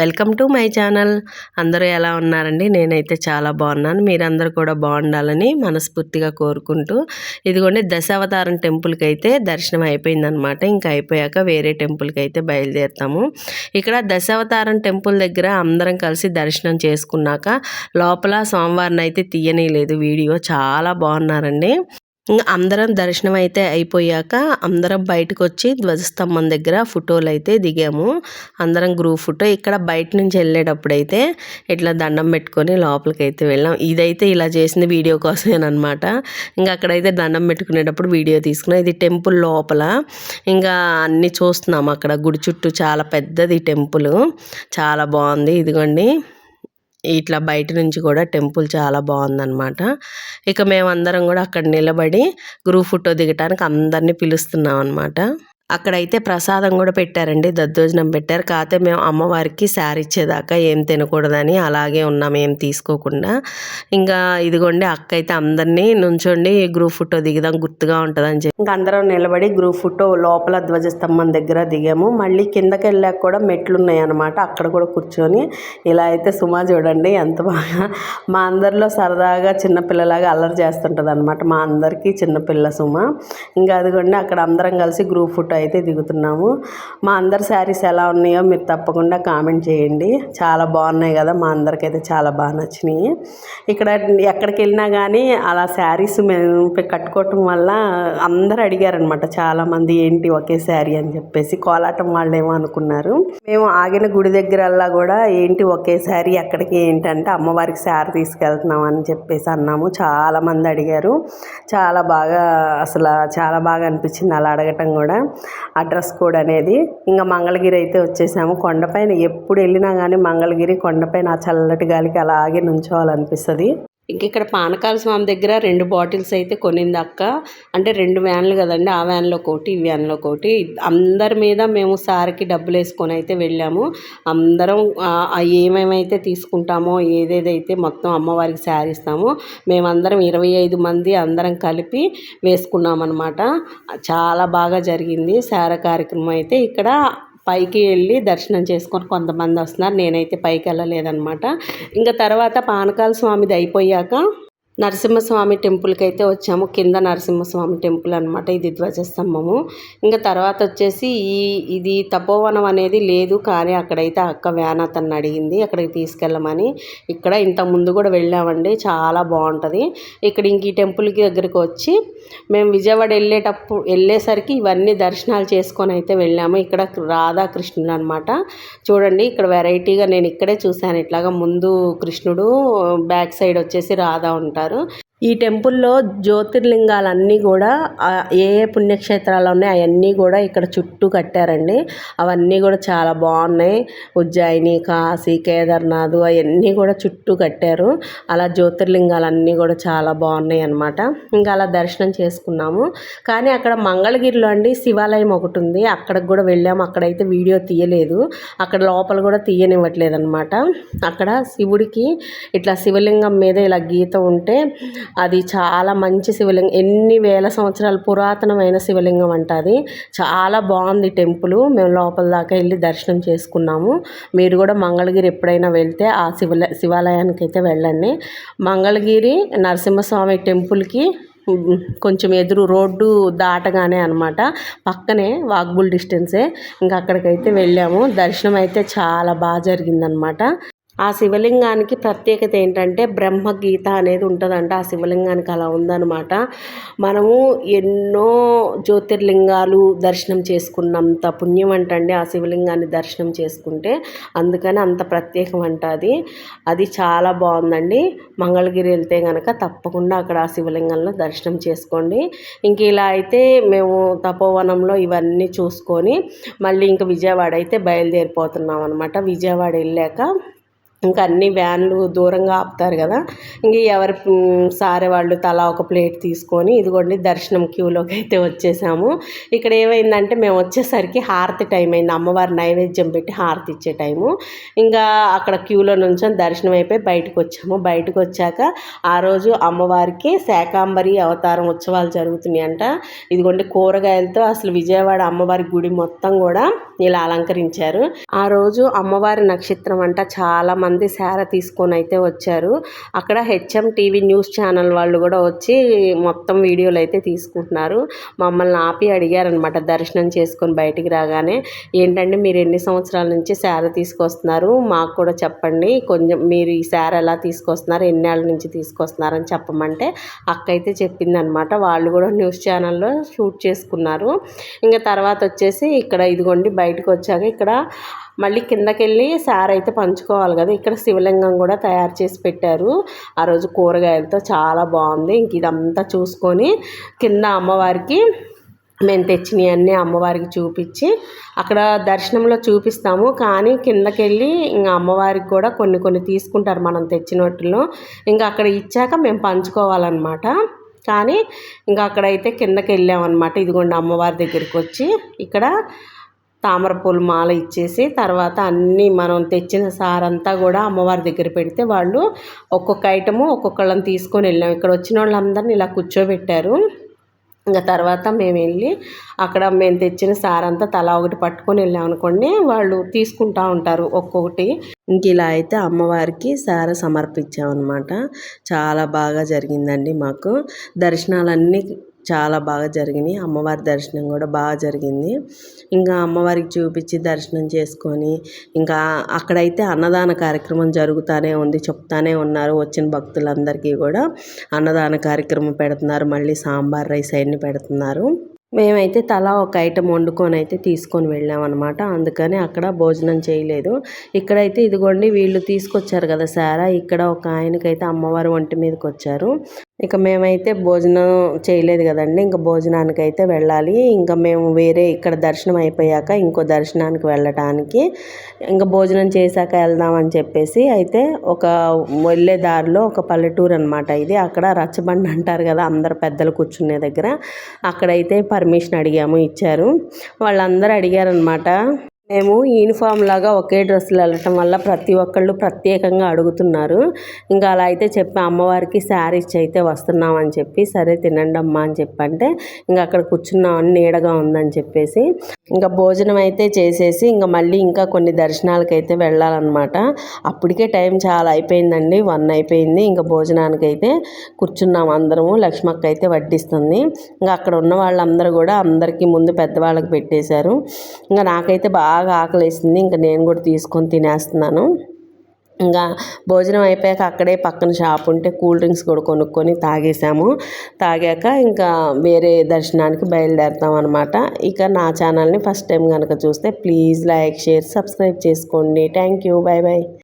Welcome to my channel. అందరూ ఎలా ఉన్నారండి? నేనైతే చాలా బాగున్నాను. మీరందరూ కూడా బాగుండాలని మనస్ఫూర్తిగా కోరుకుంటూ ఇదిగోండి దశావతారం టెంపుల్కి అయితే దర్శనం అయిపోయిందనమాట ఇంకా అయిపోయాక వేరే టెంపుల్కి అయితే బయలుదేరుతాము. ఇక్కడ దశావతారం టెంపుల్ దగ్గర అందరం కలిసి దర్శనం చేసుకున్నాక లోపల సోమవారం అయితే తీయనీయలేదు. వీడియో చాలా బాగున్నారండి. ఇంకా అందరం దర్శనం అయితే అయిపోయాక అందరం బయటకు వచ్చి ధ్వజస్తంభం దగ్గర ఫోటోలు అయితే దిగాము. అందరం గ్రూప్ ఫోటో. ఇక్కడ బయట నుంచి వెళ్ళేటప్పుడు అయితే ఇట్లా దండం పెట్టుకొని లోపలికి అయితే వెళ్ళాం. ఇదైతే ఇలా చేసింది వీడియో కోసమేనమాట ఇంకా అక్కడైతే దండం పెట్టుకునేటప్పుడు వీడియో తీసుకున్నాం. ఇది టెంపుల్ లోపల. ఇంకా అన్నీ చూస్తున్నాం అక్కడ. గుడి చుట్టూ చాలా పెద్దది టెంపుల్. చాలా బాగుంది. ఇదిగోండి. ఇట్లా బయట నుంచి కూడా టెంపుల్ చాలా బాగుందన్నమాట. ఇక మేమందరం కూడా అక్కడ నిలబడి గ్రూప్ ఫోటో దిగటానికి అందరినీ పిలుస్తున్నాం అనమాట అక్కడైతే ప్రసాదం కూడా పెట్టారండి దద్దోజనం పెట్టారు. కాకపోతే మేము అమ్మవారికి శారీ ఇచ్చేదాకా ఏం తినకూడదని అలాగే ఉన్నాం ఏం తీసుకోకుండా. ఇంకా ఇదిగోండి అక్క అయితే అందరినీ నుంచోండి గ్రూప్ ఫోటో దిగుదాం గుర్తుగా ఉంటుందని చెప్పి. ఇంకా అందరం నిలబడి గ్రూప్ ఫోటో లోపల ధ్వజస్తంభం దగ్గర దిగాము. మళ్ళీ కిందకి వెళ్ళాక కూడా మెట్లు ఉన్నాయి అనమాట అక్కడ కూడా కూర్చొని. ఇలా అయితే సుమా చూడండి ఎంత బాగా. మా అందరిలో సరదాగా చిన్నపిల్లలాగా అల్లరి చేస్తుంటుంది అనమాట మా అందరికీ చిన్నపిల్ల సుమ. ఇంకా అదిగోండి అక్కడ అందరం కలిసి గ్రూప్ ఫోటో అయితే దిగుతున్నాము. మా అందరి శారీస్ ఎలా ఉన్నాయో మీరు తప్పకుండా కామెంట్ చేయండి. చాలా బాగున్నాయి కదా మా అందరికైతే చాలా బాగా నచ్చినాయి. ఇక్కడ ఎక్కడికి వెళ్ళినా కానీ అలా శారీస్ మేము కట్టుకోవటం వల్ల అందరు అడిగారనమాట చాలామంది ఏంటి ఒకే శారీ అని చెప్పేసి. కోలాటం వాళ్ళు ఏమో అనుకున్నారు. మేము ఆగిన గుడి దగ్గరల్లా కూడా ఏంటి ఒకే శారీ ఎక్కడికి ఏంటంటే అమ్మవారికి శారీ తీసుకెళ్తున్నాం అని చెప్పేసి అన్నాము. చాలామంది అడిగారు. చాలా బాగా అసలు చాలా బాగా అనిపించింది అలా అడగటం కూడా. ఆ డ్రెస్ కోడ్ అనేది. ఇంకా మంగళగిరి అయితే వచ్చేసాము. కొండపైన ఎప్పుడు వెళ్ళినా కానీ మంగళగిరి కొండపైన ఆ చల్లటి గాలికి అలాగే నుంచోవాలనిపిస్తుంది. ఇంక ఇక్కడ పానకాల స్వామి దగ్గర రెండు బాటిల్స్ అయితే కొనింది అక్క అంటే రెండు వ్యాన్లు కదండి ఆ వ్యాన్లో ఒకటి ఈ వ్యాన్లో ఒకటి. అందరి మీద మేము సార్కి డబ్బులు వేసుకొని అయితే వెళ్ళాము. అందరం ఏమేమైతే తీసుకుంటామో ఏదేదైతే మొత్తం అమ్మవారికి శారీ ఇస్తామో మేమందరం ఇరవై ఐదు మంది అందరం కలిపి వేసుకున్నామన్నమాట. చాలా బాగా జరిగింది. శార కార్యక్రమం అయితే ఇక్కడ పైకి వెళ్ళి దర్శనం చేసుకొని కొంతమంది వస్తున్నారు. నేనైతే పైకి వెళ్ళలేదనమాట ఇంకా తర్వాత పానకాల స్వామిది అయిపోయాక నరసింహస్వామి టెంపుల్కి అయితే వచ్చాము. కింద నరసింహస్వామి టెంపుల్ అనమాట ఇది ధ్వజస్తంభము. ఇంకా తర్వాత వచ్చేసి ఈ ఇది తపోవనం అనేది లేదు కానీ అక్కడైతే అక్క వ్యాన్ అతన్ని అడిగింది. అక్కడికి తీసుకెళ్ళమని. ఇక్కడ ఇంత ముందు కూడా వెళ్ళామండి. చాలా బాగుంటుంది. ఇక్కడ ఇంక ఈ టెంపుల్కి దగ్గరికి వచ్చి మేము విజయవాడ వెళ్ళేటప్పుడు వెళ్ళేసరికి ఇవన్నీ దర్శనాలు చేసుకొని అయితే వెళ్ళాము. ఇక్కడ రాధాకృష్ణుడు అనమాట చూడండి ఇక్కడ వెరైటీగా నేను ఇక్కడే చూశాను. ఇట్లాగా ముందు కృష్ణుడు బ్యాక్ సైడ్ వచ్చేసి రాధా ఉంటారు. ఉంటారు ఈ టెంపుల్లో జ్యోతిర్లింగాలన్నీ కూడా ఏ ఏ పుణ్యక్షేత్రాలు ఉన్నాయి అవన్నీ కూడా ఇక్కడ చుట్టూ కట్టారండి. అవన్నీ కూడా చాలా బాగున్నాయి. ఉజ్జయిని కాశీ కేదార్నాథ్ అవన్నీ కూడా చుట్టూ కట్టారు. అలా జ్యోతిర్లింగాలన్నీ కూడా చాలా బాగున్నాయి అనమాట ఇంకా అలా దర్శనం చేసుకున్నాము. కానీ అక్కడ మంగళగిరిలో అండి శివాలయం ఒకటి ఉంది. అక్కడికి కూడా వెళ్ళాము. అక్కడైతే వీడియో తీయలేదు. అక్కడ లోపల కూడా తీయనివ్వట్లేదు అనమాట అక్కడ శివుడికి ఇట్లా శివలింగం మీద ఇలా గీత ఉంటే అది చాలా మంచి శివలింగం. ఎన్ని వేల సంవత్సరాల పురాతనమైన శివలింగం అంట అది. చాలా బాగుంది టెంపుల్. మేము లోపల దాకా వెళ్ళి దర్శనం చేసుకున్నాము. మీరు కూడా మంగళగిరి ఎప్పుడైనా వెళ్తే ఆ శివల శివాలయానికి అయితే వెళ్ళండి. మంగళగిరి నరసింహస్వామి టెంపుల్కి కొంచెం ఎదురు రోడ్డు దాటగానే అనమాట పక్కనే వాక్బుల్ డిస్టెన్సే. ఇంకా అక్కడికైతే వెళ్ళాము. దర్శనం అయితే చాలా బాగా జరిగిందనమాట ఆ శివలింగానికి ప్రత్యేకత ఏంటంటే బ్రహ్మగీత అనేది ఉంటుందంట. ఆ శివలింగానికి అలా ఉందన్నమాట. మనము ఎన్నో జ్యోతిర్లింగాలు దర్శనం చేసుకున్నంత పుణ్యం అంటండి ఆ శివలింగాన్ని దర్శనం చేసుకుంటే. అందుకని అంత ప్రత్యేకం అంట అది. అది చాలా బాగుందండి. మంగళగిరి వెళ్తే కనుక తప్పకుండా అక్కడ ఆ శివలింగంలో దర్శనం చేసుకోండి. ఇంక ఇలా అయితే మేము తపోవనంలో ఇవన్నీ చూసుకొని మళ్ళీ ఇంకా విజయవాడ అయితే బయలుదేరిపోతున్నాం అనమాట విజయవాడ వెళ్ళాక ఇంకా అన్ని వ్యాన్లు దూరంగా ఆపుతారు కదా. ఇంక ఎవరి సారే వాళ్ళు తలా ఒక ప్లేట్ తీసుకొని ఇదిగోండి దర్శనం క్యూలోకి అయితే వచ్చేసాము. ఇక్కడ ఏమైందంటే మేము వచ్చేసరికి హారతి టైం అయింది. అమ్మవారి నైవేద్యం పెట్టి హారతి ఇచ్చే టైము. ఇంకా అక్కడ క్యూలో నుంచి దర్శనం అయిపోయి బయటకు వచ్చాము. బయటకు వచ్చాక ఆ రోజు అమ్మవారికి శాకాంబరి అవతారం ఉత్సవాలు జరుగుతున్నాయి అంట ఇదిగోండి కూరగాయలతో అసలు విజయవాడ అమ్మవారి గుడి మొత్తం కూడా ఇలా అలంకరించారు. ఆ రోజు అమ్మవారి నక్షత్రం అంట చాలా మంది శార తీసుకొని అయితే వచ్చారు. అక్కడ హెచ్ఎం టీవీ న్యూస్ ఛానల్ వాళ్ళు కూడా వచ్చి మొత్తం వీడియోలు అయితే తీసుకుంటున్నారు. మమ్మల్ని ఆపి అడిగారనమాట దర్శనం చేసుకొని బయటికి రాగానే ఏంటంటే మీరు ఎన్ని సంవత్సరాల నుంచి శార తీసుకొస్తున్నారు? మాకు కూడా చెప్పండి. కొంచెం మీరు ఈ శార ఎలా తీసుకొస్తున్నారు? ఎన్నేళ్ళ నుంచి తీసుకొస్తున్నారని చెప్పమంటే అక్క అయితే చెప్పిందనమాట వాళ్ళు కూడా న్యూస్ ఛానల్లో షూట్ చేసుకున్నారు. ఇంకా తర్వాత వచ్చేసి ఇక్కడ ఇదిగోండి బయట బయటకు వచ్చాక ఇక్కడ మళ్ళీ కిందకెళ్ళి సార్ అయితే పంచుకోవాలి కదా ఇక్కడ శివలింగం కూడా తయారు చేసి పెట్టారు. ఆ రోజు కూరగాయలతో చాలా బాగుంది. ఇంక ఇదంతా చూసుకొని కింద అమ్మవారికి మేము తెచ్చినవి అన్నీ అమ్మవారికి చూపించి అక్కడ దర్శనంలో చూపిస్తాము. కానీ కిందకి వెళ్ళి ఇంకా అమ్మవారికి కూడా కొన్ని కొన్ని తీసుకుంటారు మనం తెచ్చిన వాటిలో ఇంకా అక్కడ ఇచ్చాక మేము పంచుకోవాలన్నమాట. కానీ ఇంకా అక్కడైతే కిందకి వెళ్ళామన్నమాట ఇదిగోండి అమ్మవారి దగ్గరికి వచ్చి ఇక్కడ తామరపూలు మాల ఇచ్చేసి తర్వాత అన్నీ మనం తెచ్చిన సారంతా కూడా అమ్మవారి దగ్గర పెడితే వాళ్ళు ఒక్కొక్క ఐటము ఒక్కొక్కళ్ళని తీసుకొని వెళ్ళాం. ఇక్కడ వచ్చిన వాళ్ళందరినీ ఇలా కూర్చోబెట్టారు. ఇంకా తర్వాత మేము వెళ్ళి అక్కడ మేము తెచ్చిన సారంతా తలా ఒకటి పట్టుకొని వెళ్ళాం అనుకోండి వాళ్ళు తీసుకుంటా ఉంటారు ఒక్కొక్కటి. ఇంక ఇలా అయితే అమ్మవారికి సార సమర్పించామన్నమాట. చాలా బాగా జరిగిందండి మాకు. దర్శనాలన్నీ చాలా బాగా జరిగినాయి. అమ్మవారి దర్శనం కూడా బాగా జరిగింది. ఇంకా అమ్మవారికి చూపించి దర్శనం చేసుకొని ఇంకా అక్కడైతే అన్నదాన కార్యక్రమం జరుగుతూనే ఉంది చెప్తానే ఉన్నారు వచ్చిన భక్తులందరికీ కూడా. అన్నదాన కార్యక్రమం పెడుతున్నారు మళ్ళీ సాంబార్ రైస్ అవన్నీ పెడుతున్నారు. మేమైతే తలా ఒక ఐటెం వండుకొని అయితే తీసుకొని వెళ్ళామన్నమాట. అందుకని అక్కడ భోజనం చేయలేదు. ఇక్కడైతే ఇదిగోండి వీళ్ళు తీసుకొచ్చారు కదా సారా ఇక్కడ ఒక ఆయనకైతే అమ్మవారు ఒంటి మీదకి వచ్చారు. ఇక మేమైతే భోజనం చేయలేదు కదండి. ఇంకా భోజనానికి అయితే వెళ్ళాలి. ఇంకా మేము వేరే ఇక్కడ దర్శనం అయిపోయాక ఇంకో దర్శనానికి వెళ్ళటానికి ఇంకా భోజనం చేశాక వెళ్దామని చెప్పేసి అయితే ఒక వెళ్ళే దారిలో ఒక పల్లెటూరు అనమాట ఇది. అక్కడ రచ్చబండ అంటారు కదా అందరు పెద్దలు కూర్చునే దగ్గర. అక్కడైతే పర్మిషన్ అడిగాము ఇచ్చారు. వాళ్ళందరూ అడిగారనమాట మేము యూనిఫామ్ లాగా ఒకే డ్రెస్సులు వెళ్ళటం వల్ల ప్రతి ఒక్కళ్ళు ప్రత్యేకంగా అడుగుతున్నారు. ఇంకా అలా అయితే చెప్పి అమ్మవారికి శారీస్ అయితే వస్తున్నామని చెప్పి సరే తినండి అమ్మా అని చెప్పంటే ఇంకా అక్కడ కూర్చున్నామని నీడగా ఉందని చెప్పేసి ఇంకా భోజనం అయితే చేసేసి ఇంకా మళ్ళీ ఇంకా కొన్ని దర్శనాలకు అయితే వెళ్ళాలన్నమాట. అప్పటికే టైం చాలా అయిపోయిందండి వన్ అయిపోయింది. ఇంకా భోజనానికి అయితే కూర్చున్నాం అందరము లక్ష్మక్క అయితే వడ్డిస్తుంది. ఇంకా అక్కడ ఉన్న వాళ్ళందరూ కూడా అందరికీ ముందు పెద్దవాళ్ళకి పెట్టేశారు. ఇంకా నాకైతే బాగా బాగా ఆకలేసింది. ఇంకా నేను కూడా తీసుకొని తినేస్తున్నాను. ఇంకా భోజనం అయిపోయాక అక్కడే పక్కన షాప్ ఉంటే కూల్ డ్రింక్స్ కూడా కొనుక్కొని తాగేసాము. తాగాక ఇంకా వేరే దర్శనానికి బయలుదేరుతాం అనమాట ఇక నా ఛానల్ని ఫస్ట్ టైం కనుక చూస్తే ప్లీజ్ లైక్ షేర్ సబ్స్క్రైబ్ చేసుకోండి. Thank you. Bye bye